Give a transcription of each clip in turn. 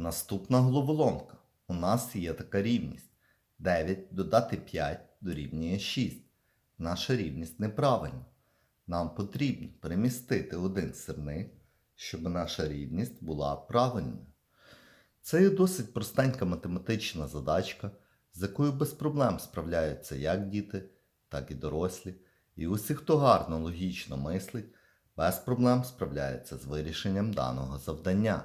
Наступна головоломка. У нас є така рівність. 9 додати 5 дорівнює 6. Наша рівність неправильна. Нам потрібно перемістити один сирник, щоб наша рівність була правильною. Це є досить простенька математична задачка, з якою без проблем справляються як діти, так і дорослі. І усі, хто гарно логічно мислить, без проблем справляється з вирішенням даного завдання.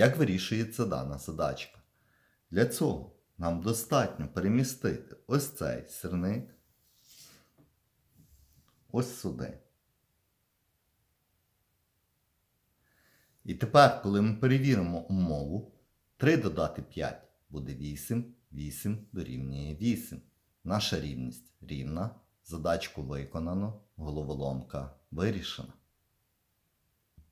Як вирішується дана задачка? Для цього нам достатньо перемістити ось цей сирник ось сюди. І тепер, коли ми перевіримо умову, 3 додати 5 буде 8, 8 дорівнює 8. Наша рівність рівна. Задачку виконано, головоломка вирішена.